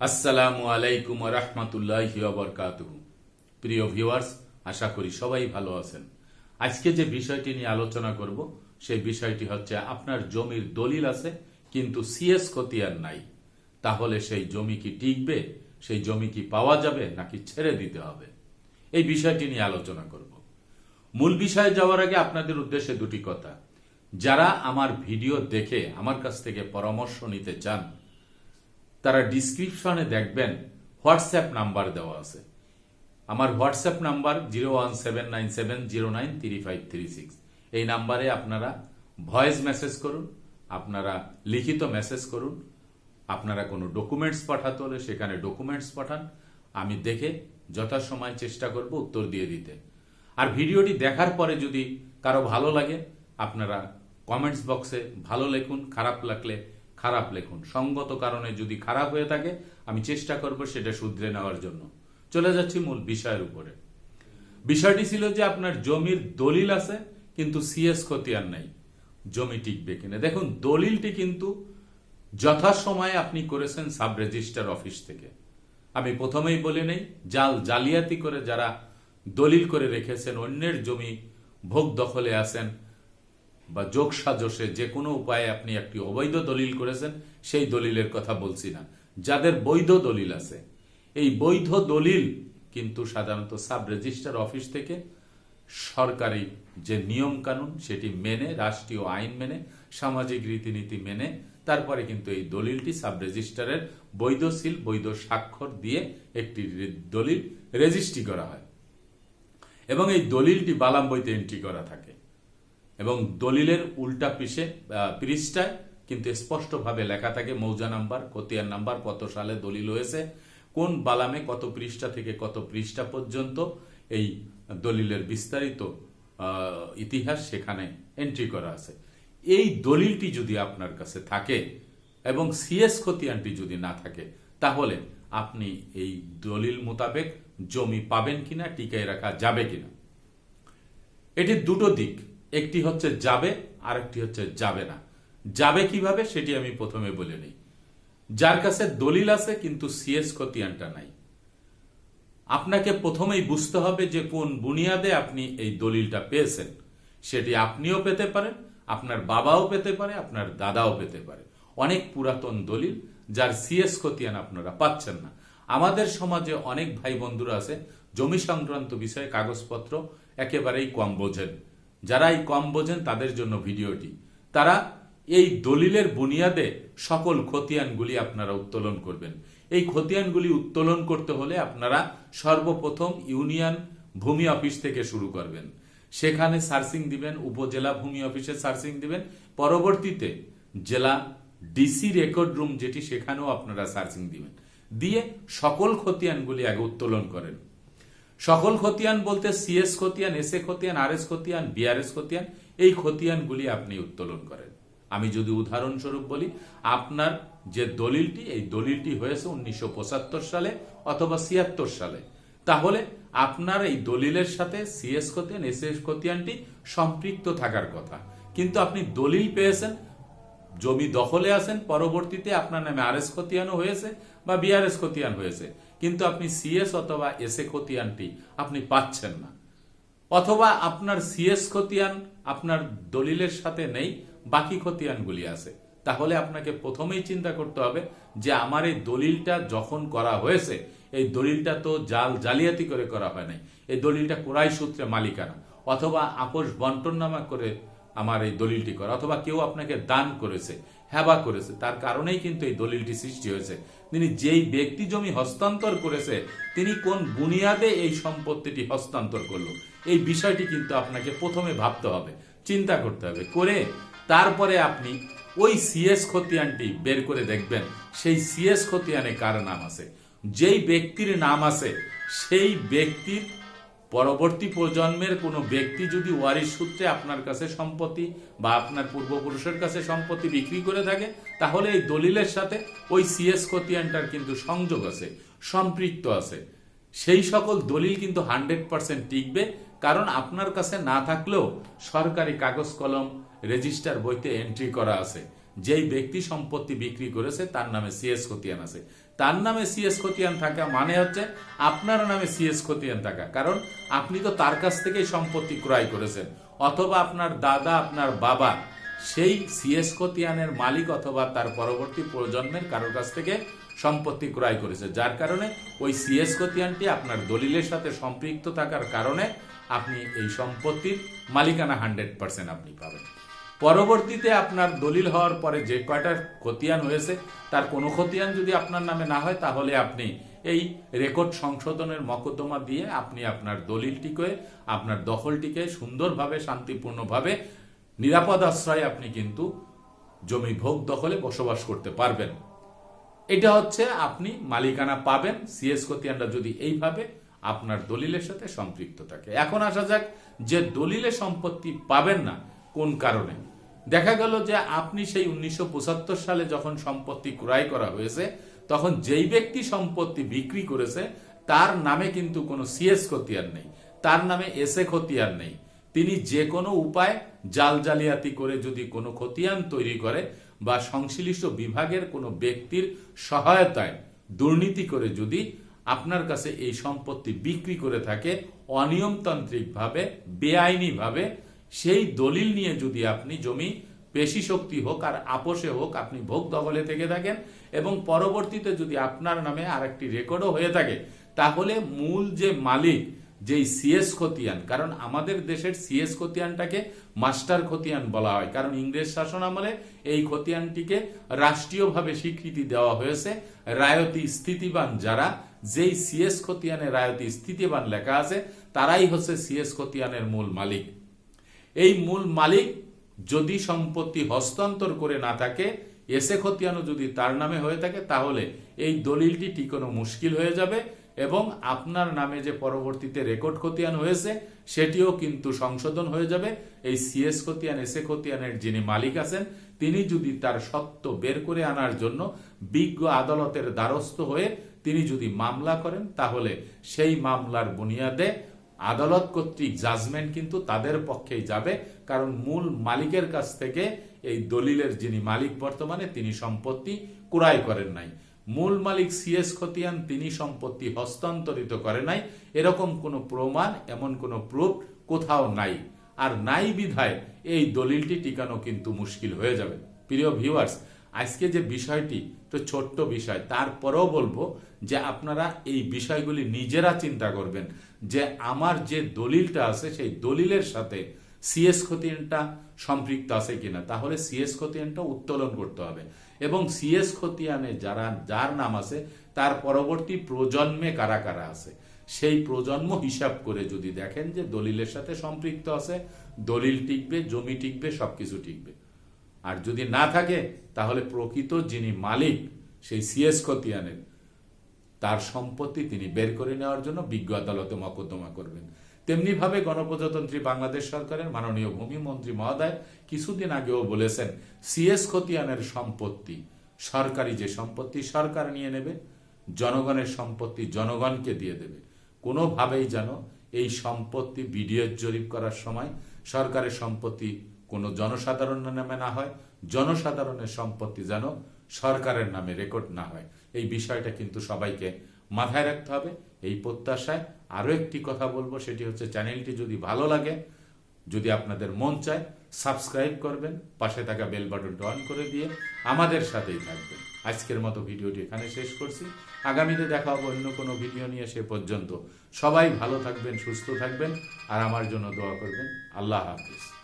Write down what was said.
আসসালামু আলাইকুম রহমতুল্লাহ বরকাত প্রিয় ভিউয়ার্স, আশা করি সবাই ভালো আছেন। আজকে যে বিষয়টি নিয়ে আলোচনা করব, সেই বিষয়টি হচ্ছে আপনার জমির দলিল আছে, কিন্তু সিএস খতিয়ান নাই। তাহলে সেই জমি কি টিকবে, সেই জমি কি পাওয়া যাবে, নাকি ছেড়ে দিতে হবে? এই বিষয়টি নিয়ে আলোচনা করব। মূল বিষয়ে যাওয়ার আগে আপনাদের উদ্দেশ্যে দুটি কথা। যারা আমার ভিডিও দেখে আমার কাছ থেকে পরামর্শ নিতে চান তারা ডিসক্রিপশনে দেখবেন হোয়াটসঅ্যাপ নাম্বার দেওয়া আছে। আমার WhatsApp number zero one seven nine seven zero nine three five three six এই নাম্বারে আপনারা ভয়েস মেসেজ করুন, আপনারা লিখিত মেসেজ করুন, আপনারা কোনো ডকুমেন্টস পাঠাতে হলে সেখানে ডকুমেন্টস পাঠান, আমি দেখে যথাসময় চেষ্টা করব উত্তর দিয়ে দিতে। আর ভিডিওটি দেখার পরে যদি কারও ভালো লাগে, আপনারা কমেন্টস বক্সে ভালো লিখুন, খারাপ লাগলে খারাপ লেখুন। সঙ্গত কারণে যদি খারাপ হয়ে থাকে, আমি চেষ্টা করব সেটা শুধরে নেওয়ার জন্য। চলে যাচ্ছি মূল বিষয়ের উপরে। বিষয়টি ছিল যে আপনার জমির দলিল আছে, কিন্তু সিএস খতিয়ান নাই। জমি টিকবে কিনা। দেখুন, দলিলটি কিন্তু যথাসময়ে আপনি করেছেন সাব রেজিস্টার অফিস থেকে। আমি প্রথমেই বলে নেই, জাল জালিয়াতি করে যারা দলিল করে রেখেছেন, অন্যের জমি ভোগ দখলে আছেন বা যোগ সাজসে যে কোনো উপায়ে আপনি একটি অবৈধ দলিল করেছেন, সেই দলিলের কথা বলছি না। যাদের বৈধ দলিল আছে, এই বৈধ দলিল কিন্তু সাধারণত সাব রেজিস্টার অফিস থেকে সরকারি যে নিয়ম কানুন সেটি মেনে, রাষ্ট্রীয় আইন মেনে, সামাজিক রীতিনীতি মেনে, তারপরে কিন্তু এই দলিলটি সাব রেজিস্টারের বৈধ সিল, বৈধ স্বাক্ষর দিয়ে একটি দলিল রেজিস্ট্রি করা হয়। এবং এই দলিলটি বালাম বইতে এন্ট্রি করা থাকে। এবং দলিলের উল্টা পিসে পৃষ্ঠায় কিন্তু স্পষ্টভাবে লেখা থাকে, মৌজা নাম্বার, খতিয়ান নাম্বার, কত সালে দলিল হয়েছে, কোন বালামে কত পৃষ্ঠা থেকে কত পৃষ্ঠা পর্যন্ত এই দলিলের বিস্তারিত ইতিহাস সেখানে এন্ট্রি করা আছে। এই দলিলটি যদি আপনার কাছে থাকে এবং সিএস খতিয়ানটি যদি না থাকে, তাহলে আপনি এই দলিল মোতাবেক জমি পাবেন কিনা, টিকায় রাখা যাবে কিনা। এটির দুটো দিক। একটি হচ্ছে যাবে আর একটি হচ্ছে যাবে না। যাবে কীভাবে সেটি আমি প্রথমে বলে নিই। যার কাছে দলিল আছে, কিন্তু সিএস খতিয়ানটা নাই। আপনাকে প্রথমেই বুঝতে হবে যে কোন বুনিয়াদে আপনি এই দলিলটা পেয়েছেন। সেটি আপনিও পেতে পারেন, আপনার বাবাও পেতে পারে, আপনার দাদাও পেতে পারে। অনেক পুরাতন দলিল, যার সিএস খতিয়ান আপনারা পাচ্ছেন না। আমাদের সমাজে অনেক ভাই বন্ধুরা আছে, জমি সংক্রান্ত বিষয়ে কাগজপত্র একেবারেই কম বোঝেন। যারা এই কম বোঝেন তাদের জন্য ভিডিওটি। তারা এই দলিলের বুনিয়াদে সকল খতিয়ানগুলি আপনারা উত্তোলন করবেন। এই খতিয়ানগুলি উত্তোলন করতে হলে আপনারা সর্বপ্রথম ইউনিয়ন ভূমি অফিস থেকে শুরু করবেন। সেখানে সার্চিং দিবেন, উপজেলা ভূমি অফিসে সার্চিং দিবেন। পরবর্তীতে জেলা ডিসি রেকর্ড রুম যেটি, সেখানেও আপনারা সার্চিং দিবেন। দিয়ে সকল খতিয়ানগুলি আগে উত্তোলন করেন। সকল খতিয়ান বলতে সিএস খতিয়ান এস এ খতিয়ান আর এস খতিয়ান বিআরএস খতিয়ান, এই খতিয়ানগুলি আপনি উত্তোলন করেন। আমি যদি উদাহরণস্বরূপ বলি, আপনার যে দলিলটি, এই দলিলটি হয়েছে উনিশশো সালে অথবা ছিয়াত্তর সালে। তাহলে আপনার এই দলিলের সাথে সিএস খতিয়ান এস এস খতিয়ানটি সম্পৃক্ত থাকার কথা। কিন্তু আপনি দলিল পেয়েছেন, জমি দখলে আছেন, পরবর্তীতে আপনার নামে আর এস খতিয়ানও হয়েছে বা বিআরএস খতিয়ান হয়েছে। কিন্তু আপনি সিএস অথবা এস এ খতিয়ানটি আপনি পাচ্ছেন না। অথবা আপনার সিএস খতিয়ান আপনার দলিলের সাথে নেই, বাকি খতিয়ানগুলি আছে। তাহলে আপনাকে প্রথমেই চিন্তা করতে হবে যে আমার এই দলিলটা যখন করা হয়েছে, এই দলিলটা তো জাল জালিয়াতি করে করা হয় নাই। এই দলিলটা কোরাই সূত্রে মালিকানা। অথবা আপোষ বন্টন নামা করে আমার এই দলিলটি করা। অথবা কেউ আপনাকে দান করেছে হ্যাবা করেছে। তার কারণেই কিন্তু এই দলিলটি সৃষ্টি হয়েছে। তিনি যেই ব্যক্তি জমি হস্তান্তর করেছে, তিনি কোন বুনিয়াদে এই সম্পত্তিটি হস্তান্তর করল? এই বিষয়টি কিন্তু আপনাকে প্রথমে ভাবতে হবে, চিন্তা করতে হবে। করে তারপরে আপনি ওই সিএস খতিয়ানটি বের করে দেখবেন। সেই সিএস খতিয়ানে কার নাম আছে? যেই ব্যক্তির নাম আছে, সেই ব্যক্তির পরবর্তী প্রজন্মের কোনো ব্যক্তি যদি ওয়ারিশ সূত্রে আপনার কাছে সম্পত্তি বা আপনার পূর্বপুরুষের কাছে সম্পত্তি বিক্রি করে থাকে, তাহলে এই দলিলের সাথে ওই সিএস খতিয়ানটার কিন্তু সংযোগ আছে, সম্পৃক্ত আছে। সেই সকল দলিল কিন্তু হান্ড্রেড পার্সেন্ট টিকবে, কারণ আপনার কাছে না থাকলেও সরকারি কাগজ কলম রেজিস্টার বইতে এন্ট্রি করা আছে। যেই ব্যক্তি সম্পত্তি বিক্রি করেছে, তার নামে সিএস খতিয়ান আছে। তার নামে সিএস খতিয়ান থাকা মানে হচ্ছে আপনার নামে সিএস খতিয়ান থাকা। কারণ আপনি তো তার কাছ থেকেই সম্পত্তি ক্রয় করেছেন। অথবা আপনার দাদা, আপনার বাবা সেই সিএস খতিয়ানের মালিক অথবা তার পরবর্তী প্রজন্মের কারোর কাছ থেকে সম্পত্তি ক্রয় করেছে। যার কারণে ওই সিএস খতিয়ানটি আপনার দলিলের সাথে সম্পৃক্ত থাকার কারণে আপনি এই সম্পত্তির মালিকানা হান্ড্রেড পার্সেন্ট আপনি পাবেন। পরবর্তীতে আপনার দলিল হওয়ার পরে যে কয়টা খতিয়ান হয়েছে, তার কোনো খতিয়ান যদি আপনার নামে না হয়, তাহলে আপনি এই রেকর্ড সংশোধনের মকদ্দমা দিয়ে আপনি আপনার দলিলটিকে, আপনার দখলটিকে সুন্দরভাবে, শান্তিপূর্ণভাবে, নিরাপদ আশ্রয়ে আপনি কিন্তু জমি ভোগ দখলে বসবাস করতে পারবেন। এটা হচ্ছে আপনি মালিকানা পাবেন সিএস খতিয়ানটা যদি এইভাবে আপনার দলিলের সাথে সম্পৃক্ত থাকে। এখন আসা যাক, যে দলিলে সম্পত্তি পাবেন না কোন কারণে? দেখা গেল যে আপনি সেই উনিশশো পঁচাত্তর সালে যখন সম্পত্তি ক্রয় করা হয়েছে, তখন যেই ব্যক্তি সম্পত্তি বিক্রি করেছে, তার নামে কিন্তু কোনো সিএস খতিয়ান নেই, তার নামে এসএ খতিয়ান নেই। তিনি যে কোনো উপায় জাল জালিয়াতি করে যদি কোনো খতিয়ান তৈরি করে বা সংশ্লিষ্ট বিভাগের কোনো ব্যক্তির সহায়তায় দুর্নীতি করে যদি আপনার কাছে এই সম্পত্তি বিক্রি করে থাকে, অনিয়মতান্ত্রিকভাবে, বেআইনিভাবে সেই দলিল নিয়ে যদি আপনি জমি পেশি শক্তি হোক আর আপোষে হোক, আপনি ভোগ দখলে থেকে থাকেন এবং পরবর্তীতে যদি আপনার নামে আরেকটি রেকর্ডও হয়ে থাকে, তাহলে মূল যে মালিক, যেই সিএস খতিয়ান, কারণ আমাদের দেশের সিএস খতিয়ানটাকে মাস্টার খতিয়ান বলা হয়, কারণ ইংরেজ শাসন আমলে এই খতিয়ানটিকে রাষ্ট্রীয়ভাবে স্বীকৃতি দেওয়া হয়েছে। রায়তি স্থিতিবান যারা, যেই সিএস খতিয়ানে রায়তি স্থিতিবান লেখা আছে, তারাই হচ্ছে সিএস খতিয়ানের মূল মালিক। এই মূল মালিক যদি সম্পত্তি হস্তান্তর করে না থাকে, এসে খতিয়ানও যদি তার নামে হয়ে থাকে, তাহলে এই দলিলটি টিকানো মুশকিল হয়ে যাবে এবং আপনার নামে যে পরবর্তীতে রেকর্ড খতিয়ান হয়েছে, সেটিও কিন্তু সংশোধন হয়ে যাবে। এই সিএস খতিয়ান এসে খতিয়ানের যিনি মালিক আছেন, তিনি যদি তার সত্য বের করে আনার জন্য বিজ্ঞ আদালতের দ্বারস্থ হয়ে তিনি যদি মামলা করেন, তাহলে সেই মামলার বুনিয়াদে আদালত কর্তৃক জাজমেন্ট কিন্তু তাদের পক্ষেই যাবে, কারণ মূল মালিকের কাছ থেকে এই দলিলের যিনি মালিক বর্তমানে, তিনি সম্পত্তি ক্রয় করেন নাই। মূল মালিক সিএস খতিয়ান, তিনি সম্পত্তি হস্তান্তরিত করে নাই। এরকম কোনো প্রমাণ, এমন কোনো প্রুফ কোথাও নাই। আর নাই বিধায় এই দলিলটি টিকানো কিন্তু মুশকিল হয়ে যাবে। প্রিয় ভিউয়ার্স আজকে যে বিষয়টি, তো ছোট্ট বিষয়। তারপরেও বলব যে আপনারা এই বিষয়গুলি নিজেরা চিন্তা করবেন যে আমার যে দলিলটা আছে, সেই দলিলের সাথে সিএস খতিয়ানটা সম্পৃক্ত আছে কিনা। তাহলে সিএস খতিয়ানটা উত্তোলন করতে হবে। এবং সিএস খতিয়ানে যারা, যার নাম আছে, তার পরবর্তী প্রজন্মে কারা কারা আছে? সেই প্রজন্ম হিসাব করে যদি দেখেন যে দলিলের সাথে সম্পৃক্ত আছে, দলিল টিকবে, জমি টিকবে, সবকিছু টিকবে। আর যদি না থাকে, তাহলে প্রকৃত যিনি মালিক, সেই সিএস খতিয়ানের, তার সম্পত্তি তিনি বের করে নেওয়ার জন্য বিজ্ঞ আদালতে মকদ্দমা করবেন। তেমনিভাবে গণপ্রজাতন্ত্রী বাংলাদেশ সরকারের মাননীয় ভূমি মন্ত্রী মহোদয় কিছুদিন আগেও বলেছেন সিএস খতিয়ানের সম্পত্তি, সরকারি যে সম্পত্তি সরকার নিয়ে নেবে, জনগণের সম্পত্তি জনগণকে দিয়ে দেবে। কোনোভাবেই যেন এই সম্পত্তি বিডিএর জরিপ করার সময় সরকারের সম্পত্তি কোনো জনসাধারণের নামে না হয়, জনসাধারণের সম্পত্তি যেন সরকারের নামে রেকর্ড না হয়। এই বিষয়টা কিন্তু সবাইকে মাথায় রাখতে হবে। এই প্রত্যাশায় আরও একটি কথা বলব, সেটি হচ্ছে চ্যানেলটি যদি ভালো লাগে, যদি আপনাদের মন চায়, সাবস্ক্রাইব করবেন, পাশে থাকা বেল বাটনটা অন করে দিয়ে আমাদের সাথেই থাকবেন। আজকের মতো ভিডিওটি এখানে শেষ করছি। আগামীতে দেখা হবে অন্য কোনো ভিডিও নিয়ে, সে পর্যন্ত সবাই ভালো থাকবেন, সুস্থ থাকবেন, আর আমার জন্য দোয়া করবেন। আল্লাহ হাফিজ।